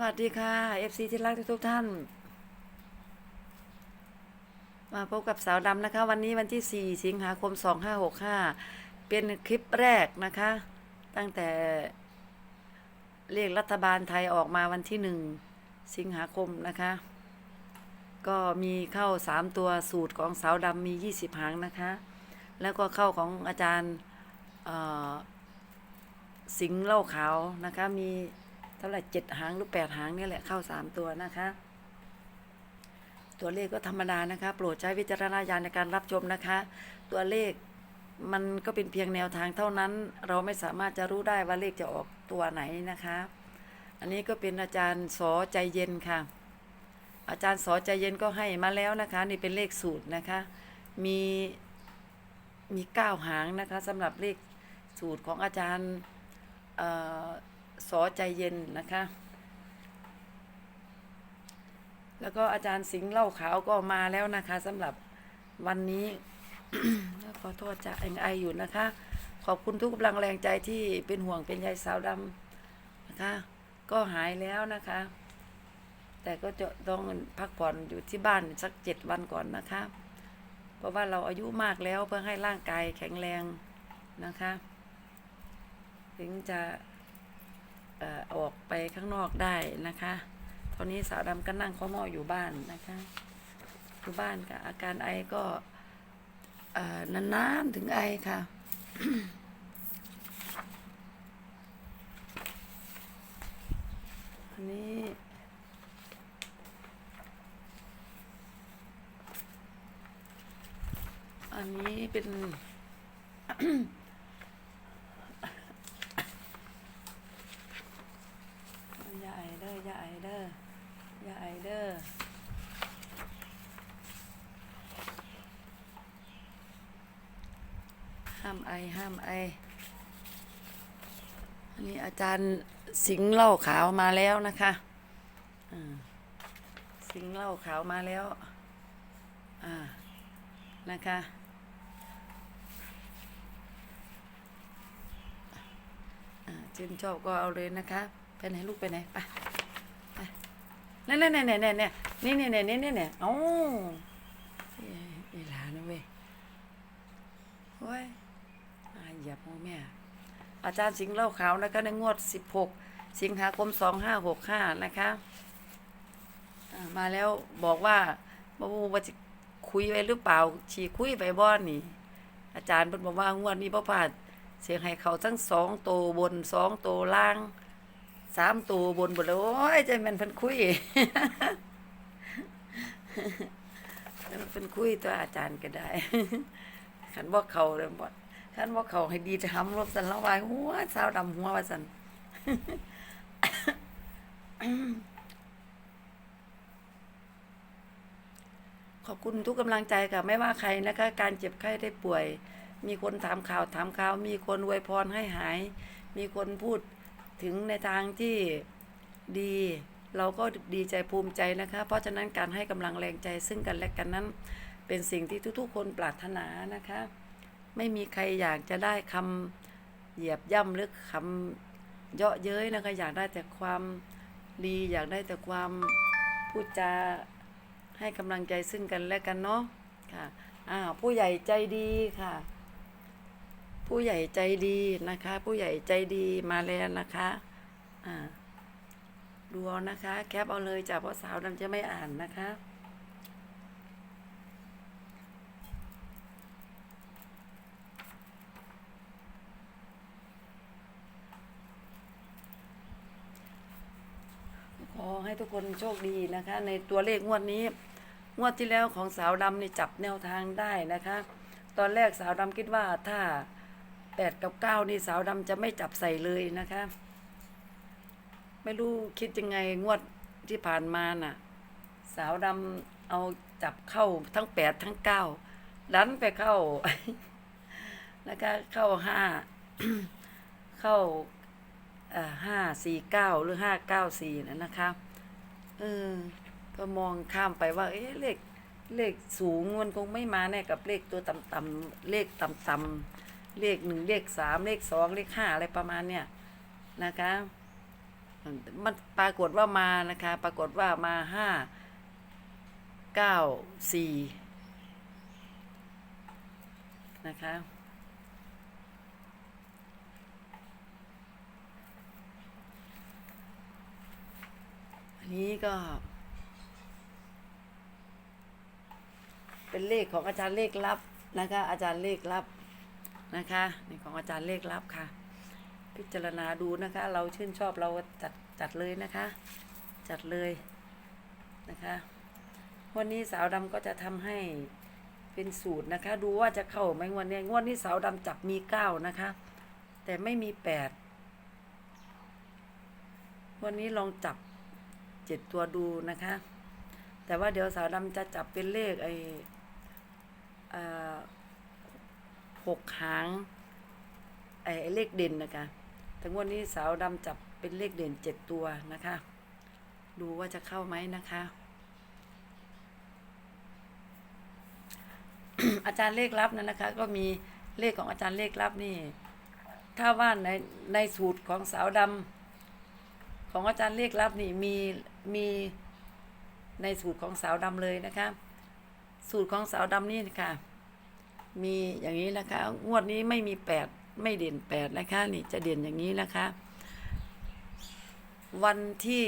วัสดีค่ะ FC ที่รักทุกๆท่าน มาพบกับสาวดำนะคะ วันนี้วันที่ 4 สิงหาคม 2565 เป็นคลิปแรกนะคะ ตั้งแต่เลขรัฐบาลไทยออกมาวันที่ 1 สิงหาคมนะคะ ก็มีเข้า 3 ตัวสูตรของสาวดำมี 20 หางนะคะ แล้วก็เข้าของอาจารย์เออสิงห์เล่าขาวนะคะมี ท่าไหร่เจ็ดหางหรือแปดหางนี่แหละเข้าสามตัวนะคะ ตัวเลขก็ธรรมดานะคะ โปรดใช้วิจารณญาณในการรับชมนะคะ ตัวเลขมันก็เป็นเพียงแนวทางเท่านั้น เราไม่สามารถจะรู้ได้ว่าเลขจะออกตัวไหนนะคะ อันนี้ก็เป็นอาจารย์สอใจเย็นค่ะ อาจารย์สอใจเย็นก็ให้มาแล้วนะคะ นี่เป็นเลขสูตรนะคะ มีมีเก้าหางนะคะสำหรับเลขสูตรของอาจารย์ สอใจเย็นนะคะ แล้วก็อาจารย์สิงห์เล่าขาวก็มาแล้วนะคะสำหรับวันนี้ขอโทษจะเองไออยู่นะคะ ขอบคุณทุกกำลังแรงใจที่เป็นห่วงเป็นใยสาวดำนะคะ ก็หายแล้วนะคะ แต่ก็จะต้องพักผ่อนอยู่ที่บ้านสักเจ็ดวันก่อนนะคะ เพราะว่าเราอายุมากแล้วเพื่อให้ร่างกายแข็งแรงนะคะ ถึงจะ ออกไปข้างนอกได้นะคะ ตอนนี้สาวดำก็นั่งข้อมออยู่บ้านนะคะ อยู่บ้านค่ะ อาการไอก็นานๆถึงไอค่ะอันนี้อันนี้เป็น อย่าไอเด้ออย่าไอเด้ออย่าไอเด้อห้ามไอห้ามไอ อันนี้อาจารย์สิงห์เหล่าขาวมาแล้วนะคะสิงห์เหล่าขาวมาแล้วอ่านะคะอ่าชื่นชอบก็เอาเลยนะคะไปไหนลูกไปไหนไปไปนั่นนั่นนั่นนั่นนั่นนี่นี่นี่นี่นี่นี่เอ้าเอ้ยเอหลานเว้ยโอ้ยอาเหยียบหัวแม่ อาจารย์สิงห์เล่าขาวนะคะในงวด 16 สิงหาคม 2565 นะคะมาแล้วบอกว่าบ่รู้ว่าจะคุยไว้หรือเปล่าฉีคุยไปบ่นี่ อาจารย์เพิ่นบอกว่างวดนี้บ่พาดเสียงให้เขาทั้งสองโตวบนสองโตวล่างสามโตวบนหมดเลยโอ้ยใจแม่นเพิ่นคุยเพิ่นคุยตัวอาจารย์ก็ได้ขันบ่เขาเลยบ่ ขันบ่าเขาให้ดีจะทำรบสันละวายหัวสาวดำหัวว่าสันขอบคุณทุกกำลังใจค่ะ ไม่ว่าใครนะคะ การเจ็บไข้ได้ป่วย มีคนถามข่าวถามข่าว มีคนอวยพรให้หาย มีคนพูดถึงในทางที่ดี เราก็ดีใจภูมิใจนะคะ เพราะฉะนั้นการให้กำลังแรงใจซึ่งกันและกันนั้น เป็นสิ่งที่ทุกๆ คนปรารถนานะคะ ไม่มีใครอยากจะได้คำเหยียบย่ำหรือคำเยาะเย้ยนะคะ อยากได้แต่ความดีอยากได้แต่ความพูดจาให้กำลังใจซึ่งกันและกันเนาะค่ะอ้าวผู้ใหญ่ใจดีค่ะ ผู้ใหญ่ใจดีนะคะ ผู้ใหญ่ใจดีมาแล้วนะคะอ่าดูเอานะคะ แคปเอาเลยจ้ะเพราะสาวดำจะไม่อ่านนะคะ ขอ ให้ทุกคนโชคดีนะคะ ในตัวเลขงวดนี้ งวดที่แล้วของสาวดำนี่จับแนวทางได้นะคะ ตอนแรกสาวดำคิดว่าถ้าแปดกับเก้านี่สาวดำจะไม่จับใส่เลยนะคะ ไม่รู้คิดยังไงงวดที่ผ่านมาน่ะ สาวดำเอาจับเข้าทั้งแปดทั้งเก้าดันไปเข้านะคะเข้าห้าเข้าห้าสี่เก้าหรือห้าเก้าสี่นะนะคะ เออ ก็มองข้ามไปว่า เอ๊ะเลขเลขสูงมันคงไม่มาแน่กับเลขตัวต่ำๆเลขต่ำๆเลขหนึ่งเลขสามเลขสองเลขห้าอะไรประมาณเนี้ยนะคะ มันปรากฏว่ามานะคะ ปรากฏว่ามาห้าเก้าสี่นะคะ นี้ก็ เป็นเลขของอาจารย์เลขลับนะคะ อาจารย์เลขลับนะคะนี่ของอาจารย์เลขลับค่ะ พิจารณาดูนะคะ เราชื่นชอบเราจัดจัดเลยนะคะ จัดเลยนะคะวันนี้สาวดำก็จะทำให้เป็นสูตรนะคะ ดูว่าจะเข้าไหมวันนี้งวดนี้สาวดำจับมีเก้านะคะ แต่ไม่มีแปดวันนี้ลองจับ จ็ดตัวดูนะคะ แต่ว่าเดี๋ยวสาวดำจะจับเป็นเลขไอหกหางไอ้เลขเด่นนะคะแต่งวันนี้สาวดำจับเป็นเลขเด่นเจ็ดตัวนะคะ ดูว่าจะเข้าไหมนะคะ อาจารย์เลขลับนั่นนะคะ ก็มีเลขของอาจารย์เลขลับนี่ ถ้าว่าในในสูตรของสาวดำของอาจารย์เลขลับนี่มี มีในสูตรของสาวดำเลยนะคะ สูตรของสาวดำนี่ค่ะมีอย่างนี้นะคะ งวดนี้ไม่มีแปดไม่เด่นแปดนะคะ นี่จะเด่นอย่างนี้นะคะ วันที่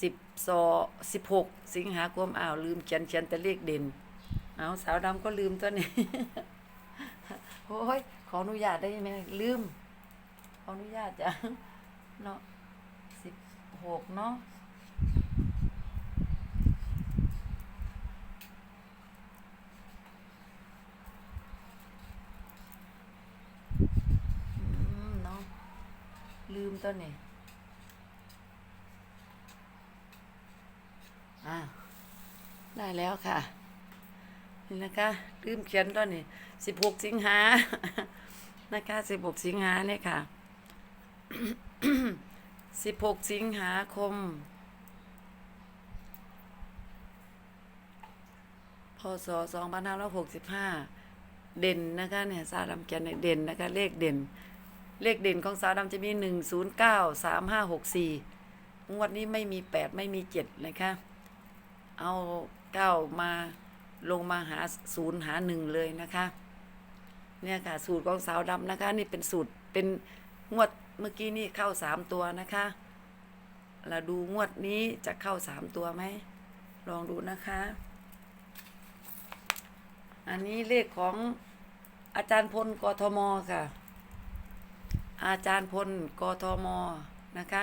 สิบสอสิบหกสิงหาคมอ้าวลืมเขียนเขียนแต่เลขเด่นเอาสาวดำก็ลืมตัวนี้โอ้ยขออนุญาตได้ไหมลืมขออนุญาตจ้ะเนาะ หกเนาะอืมเนาะลืมตัวนี้อ่าได้แล้วค่ะ นี่นะคะ ลืมเขียนตัวนี้สิบหกสิงหานะคะสิบหกสิงหาเนี่ยค่ะ สิบหกสิงหาคม พศสองพันห้าร้อยหกสิบห้าเด่นนะคะเนี่ยสาวดำเขียนเนี่ยเด่นนะคะเลขเด่น เลขเด่นของสาวดำจะมีหนึ่งศูนย์เก้าสามห้าหกสี่งวดนี้ไม่มีแปดไม่มีเจ็ดนะคะเอาเก้ามาลงมาหาศูนย์หาหนึ่งเลยนะคะ เนี่ยค่ะสูตรของสาวดำนะคะ นี่เป็นสูตรเป็นงวด เมื่อกี้นี่เข้าสามตัวนะคะเราดูงวดนี้จะเข้าสามตัวไหม ลองดูนะคะ อันนี้เลขของอาจารย์พลกทมค่ะ อาจารย์พลกทมนะคะ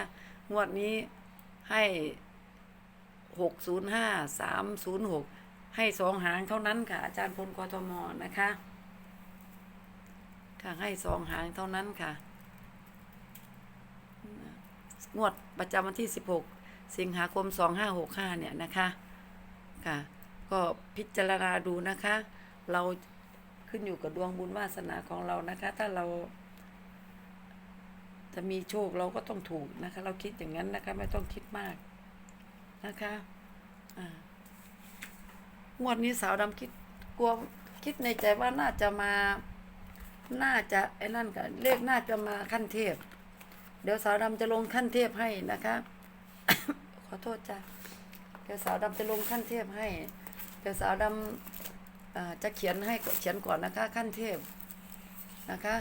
งวดนี้ให้หกศูนย์ห้าสามศูนย์หกให้สองหางเท่านั้นค่ะ อาจารย์พลกทมนะคะ ค่ะให้สองหางเท่านั้นค่ะ งวดประจำวันที่ 16 สิงหาคม 2565 เนี่ยนะคะค่ะก็พิจารณาดูนะคะ เราขึ้นอยู่กับดวงบุญวาสนาของเรานะคะ ถ้าเรา จะมีโชคเราก็ต้องถูกนะคะ เราคิดอย่างนั้นนะคะ ไม่ต้องคิดมากนะคะงวดนี้สาวดำคิดกลัวคิดในใจว่าน่าจะมา น่าจะไอ้นั่นกันเลขน่าจะมาขั้นเทพ เดี๋ยวสาวดำจะลงขั้นเทพให้นะคะ ขอโทษจ้ะเดี๋ยวสาวดำจะลงขั้นเทพให้ เดี๋ยวสาวดำอ่าจะเขียนให้เขียนก่อนนะคะ ขั้นเทพนะคะ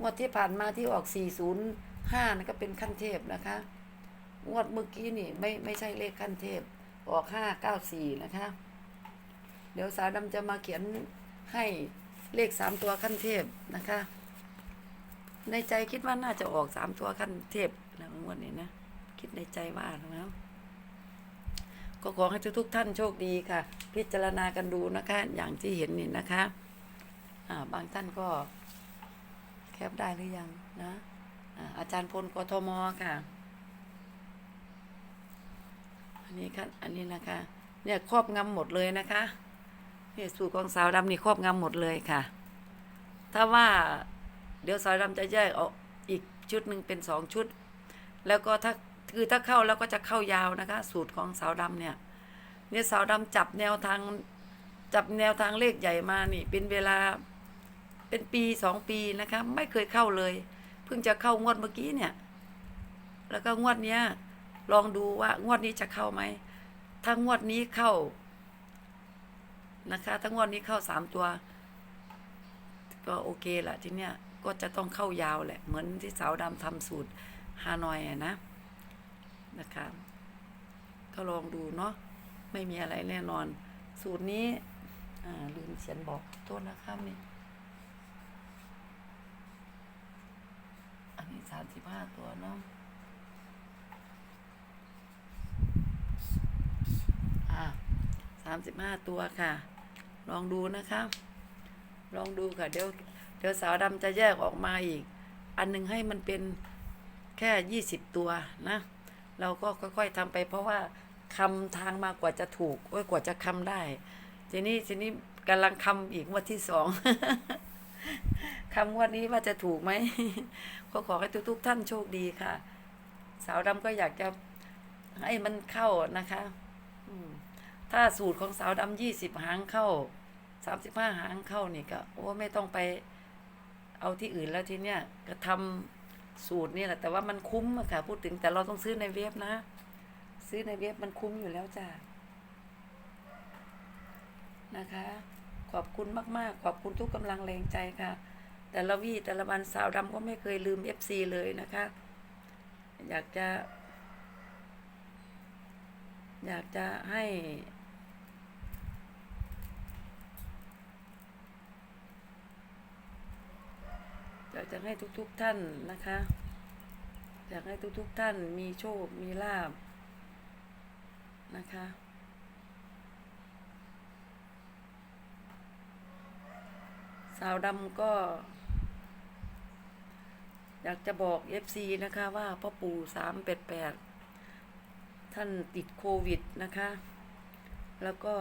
งวดที่ผ่านมาที่ออก 405นั่นก็เป็นขั้นเทพนะคะงวดเมื่อกี้นี่ไม่ไม่ใช่เลขขั้นเทพ ออก 594 นะคะ เดี๋ยวสาวดำจะมาเขียนให้เลขสามตัวขั้นเทพนะคะ ในใจคิดว่าน่าจะออกสามตัวขั้นเทพนะงวดนี้นะ คิดในใจว่านะครับก็ขอให้ทุกๆท่านโชคดีค่ะ พิจารณากันดูนะคะ อย่างที่เห็นนี่นะคะบางท่านก็แคปได้หรือยังนะอาจารย์พลกทมค่ะ อันนี้ค่ะอันนี้นะคะ เนี่ยครอบงำหมดเลยนะคะเนี่ยสูตรของสาวดำนี่ครอบงำหมดเลยค่ะ ถ้าว่า เดี๋ยวสาวดำจะแยกออกอีกชุดหนึ่งเป็นสองชุด แล้วก็ถ้าคือถ้าเข้าแล้วก็จะเข้ายาวนะคะ สูตรของสาวดำเนี่ยเนี่ยสาวดำจับแนวทางจับแนวทางเลขใหญ่มานี่ เป็นเวลาเป็นปีสองปีนะคะ ไม่เคยเข้าเลย เพิ่งจะเข้างวดเมื่อกี้เนี่ย แล้วก็งวดเนี้ยลองดูว่างวดนี้จะเข้าไหมถ้างวดนี้เข้านะคะถ้างวดนี้เข้าสามตัว ก็โอเคละทีเนี้ย ก็จะต้องเข้ายาวแหละ เหมือนที่สาวดำทำสูตรฮานอยอะนะนะคะก็ลองดูเนาะไม่มีอะไรแน่นอน สูตรนี้อ่าลืมเขียนบอกโทษนะครับนี่อันนี้สามสิบห้าตัวเนาะอ่าสามสิบห้าตัวค่ะ ลองดูนะคะ ลองดูค่ะ เดี๋ยว เดี๋ยวสาวดำจะแยกออกมาอีก อันหนึงให้มันเป็นแค่ยี่สิบตัวนะ เราก็ค่อยๆทำไป เพราะว่าคำทางมากว่าจะถูกโอ้ยกว่าจะคำได้ ทีนี้ทีนี้กำลังคำอีกวันที่สองคำวันนี้ว่าจะถูกไหมก็ขอให้ทุกๆท่านโชคดีค่ะ สาวดำก็อยากจะให้มันเข้านะคะถ้าสูตรของสาวดำยี่สิบหางเข้าสามสิบห้าหางเข้านี่ก็โอ้ไม่ต้องไป เอาที่อื่นแล้วทีเนี้ยก็ทำสูตรนี่แหละ แต่ว่ามันคุ้มอะค่ะ พูดถึงแต่เราต้องซื้อในเว็บนะ ซื้อในเว็บมันคุ้มอยู่แล้วจ้านะคะ ขอบคุณมาก ๆ ขอบคุณทุกกำลังแรงใจค่ะ แต่ละวี่แต่ละวันสาวดำก็ไม่เคยลืมเอฟซีเลยนะคะ อยากจะ อยากจะให้ อยากจะให้ทุกๆท่านนะคะ อยากให้ทุกๆท่านมีโชค มีลาบนะคะสาวดำก็ อยากจะบอกเอฟซีนะคะว่าพ่อปู่สามแปดแปดท่านติดโควิดนะคะ แล้วก็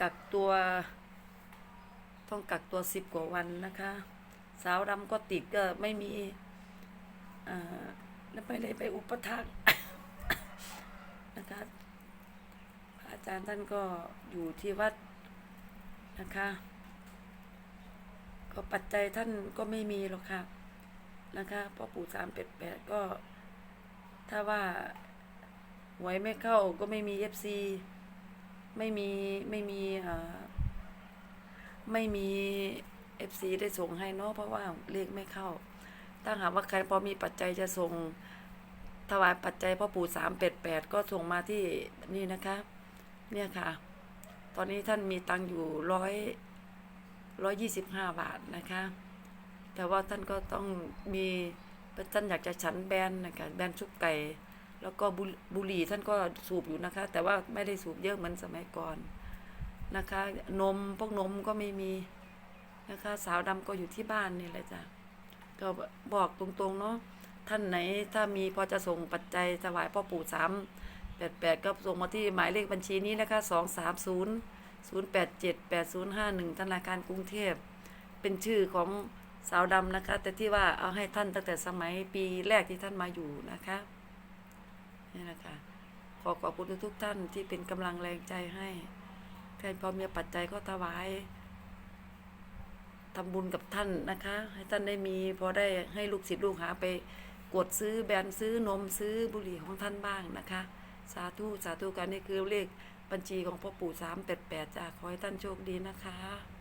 กักตัว ต้องกักตัวสิบกว่าวันนะคะ สาวดำก็ติดก็ไม่มีอ่าแล้วไม่ได้ไปอุปถักนะคะพระอาจารย์ท่านก็อยู่ที่วัดนะคะ ก็ปัจจัยท่านก็ไม่มีหรอกค่ะนะคะพ่อปู่สามเป็ดแปดก็ ถ้าว่าหวยไม่เข้าก็ไม่มีเอฟซีไม่มี ไม่มีอ่าไม่มี เอฟซีได้ส่งให้เนาะเพราะว่าเลขไม่เข้า ถ้าหากว่าใครพอมีปัจจัยจะส่งถวายปัจจัยพ่อปู่สามเป็ดแปดก็ส่งมาที่นี่นะคะ เนี่ยค่ะ ตอนนี้ท่านมีตังอยู่ร้อยร้อยยี่สิบห้าบาทนะคะ แต่ว่าท่านก็ต้องมีท่านอยากจะฉันแบนนะคะแบนชุบไก่ แล้วก็บุบุหรี่ท่านก็สูบอยู่นะคะ แต่ว่าไม่ได้สูบเยอะเหมือนสมัยก่อนนะคะ นมพวกนมก็ไม่มี นะคะ สาวดำก็อยู่ที่บ้านนี่แหละจ้ะก็บอกตรงๆเนาะท่านไหนถ้ามีพอจะส่งปัจจัยถวายพ่อปู่สามแปดแปดก็ส่งมาที่หมายเลขบัญชีนี้นะคะสองสามศูนย์087851ธนาคารกรุงเทพ เป็นชื่อของสาวดำนะคะ แต่ที่ว่าเอาให้ท่านตั้งแต่สมัยปีแรกที่ท่านมาอยู่นะคะนี่นะคะขอขอบคุณทุกท่านที่เป็นกำลังแรงใจให้ใครพอมีปัจจัยก็ถวาย ทำบุญกับท่านนะคะ ให้ท่านได้มีพอได้ให้ลูกศิษย์ลูกหาไปกดซื้อแบรนด์ซื้อนมซื้อบุหรี่ของท่านบ้างนะคะ สาธุสาธุกันนี่คือเลขบัญชีของพ่อปู่สามแปดแปดจ้าขอให้ท่านโชคดีนะคะ